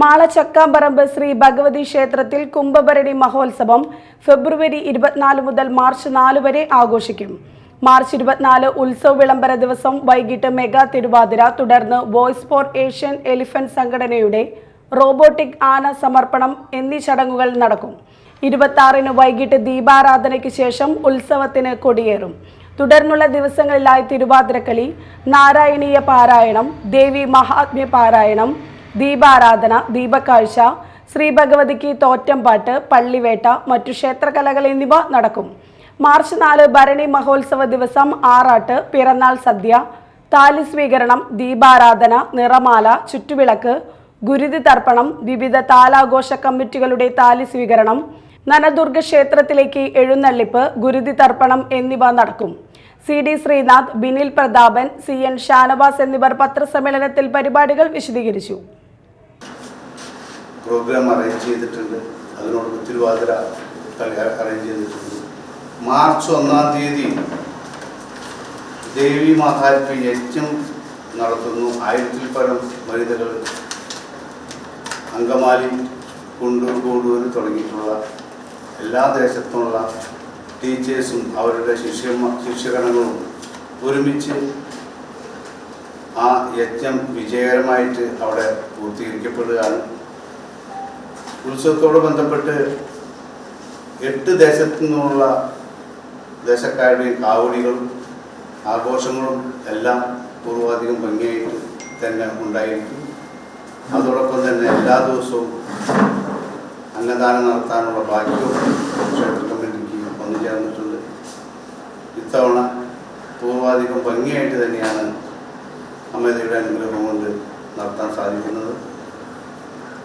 മാളച്ചക്കാമ്പറമ്പ് ശ്രീ ഭഗവതി ക്ഷേത്രത്തിൽ കുംഭഭരണി മഹോത്സവം ഫെബ്രുവരി ഇരുപത്തിനാല് മുതൽ മാർച്ച് നാല് വരെ ആഘോഷിക്കും. മാർച്ച് ഇരുപത്തിനാല് ഉത്സവ വിളംബര ദിവസം വൈകിട്ട് മെഗാ തിരുവാതിര തുടർന്ന് വോയ്സ് ഫോർ ഏഷ്യൻ എലിഫന്റ് സംഘടനയുടെ റോബോട്ടിക് ആന സമർപ്പണം എന്നീ ചടങ്ങുകൾ നടക്കും. ഇരുപത്തി ആറിന് വൈകിട്ട് ദീപാരാധനയ്ക്ക് ശേഷം ഉത്സവത്തിന് കൊടിയേറും. തുടർന്നുള്ള ദിവസങ്ങളിലായി തിരുവാതിരക്കളി നാരായണീയ പാരായണം ദേവി മഹാത്മ്യ പാരായണം ദീപാരാധന ദീപക്കാഴ്ച ശ്രീ ഭഗവതിക്ക് തോറ്റംപാട്ട് പള്ളിവേട്ട മറ്റു ക്ഷേത്രകലകൾ എന്നിവ നടക്കും. മാർച്ച് നാല് ഭരണി മഹോത്സവ ദിവസം ആറാട്ട് പിറന്നാൾ സദ്യ താലി സ്വീകരണം ദീപാരാധന നിറമാല ചുറ്റുവിളക്ക് ഗുരുതി തർപ്പണം വിവിധ താലാഘോഷ കമ്മിറ്റികളുടെ താലി സ്വീകരണം നനദുർഗ ക്ഷേത്രത്തിലേക്ക് എഴുന്നള്ളിപ്പ് ഗുരുതി തർപ്പണം എന്നിവ നടക്കും. C D Sreenath Binil Prathapan C N Shanavas എന്നിവർ പത്രസമ്മേളനത്തിൽ പരിപാടികൾ വിശദീകരിച്ചു. പ്രോഗ്രാം അറേഞ്ച് ചെയ്തിട്ടുണ്ട്. അതിനോട് തിരുവാതിര അറേഞ്ച് ചെയ്തിട്ടുണ്ട് മാർച്ച് ഒന്നാം തീയതി ദേവി മഹാത്മ്യ യജ്ഞം നടത്തുന്നു. ആയിരത്തിൽ പരം വനിതകൾ അങ്കമാലി കുണ്ടൂർ കൂടൂർ തുടങ്ങിയിട്ടുള്ള എല്ലാ ദേശത്തുമുള്ള ടീച്ചേഴ്സും അവരുടെ ശിഷ്യന്മാർ ശിഷ്യഗണങ്ങളും ഒരുമിച്ച് ആ യജ്ഞം വിജയകരമായിട്ട് അവിടെ പൂർത്തീകരിക്കപ്പെടുകയാണ്. ഉത്സവത്തോട് ബന്ധപ്പെട്ട് എട്ട് ദേശത്തു നിന്നുള്ള ദേശക്കാരുടെയും കാവടികളും ആഘോഷങ്ങളും എല്ലാം പൂർവാധികം ഭംഗിയായിട്ട് തന്നെ ഉണ്ടായിരിക്കും. അതോടൊപ്പം തന്നെ എല്ലാ ദിവസവും അന്നദാനം നടത്താനുള്ള ഭാഗ്യവും ക്ഷേത്ര കമ്മിറ്റിക്ക് വന്നു ചേർന്നിട്ടുണ്ട്. ഇത്തവണ പൂർവാധികം ഭംഗിയായിട്ട് തന്നെയാണ് അമ്മയുടെ അനുഗ്രഹം കൊണ്ട് നടത്താൻ സാധിക്കുന്നത്.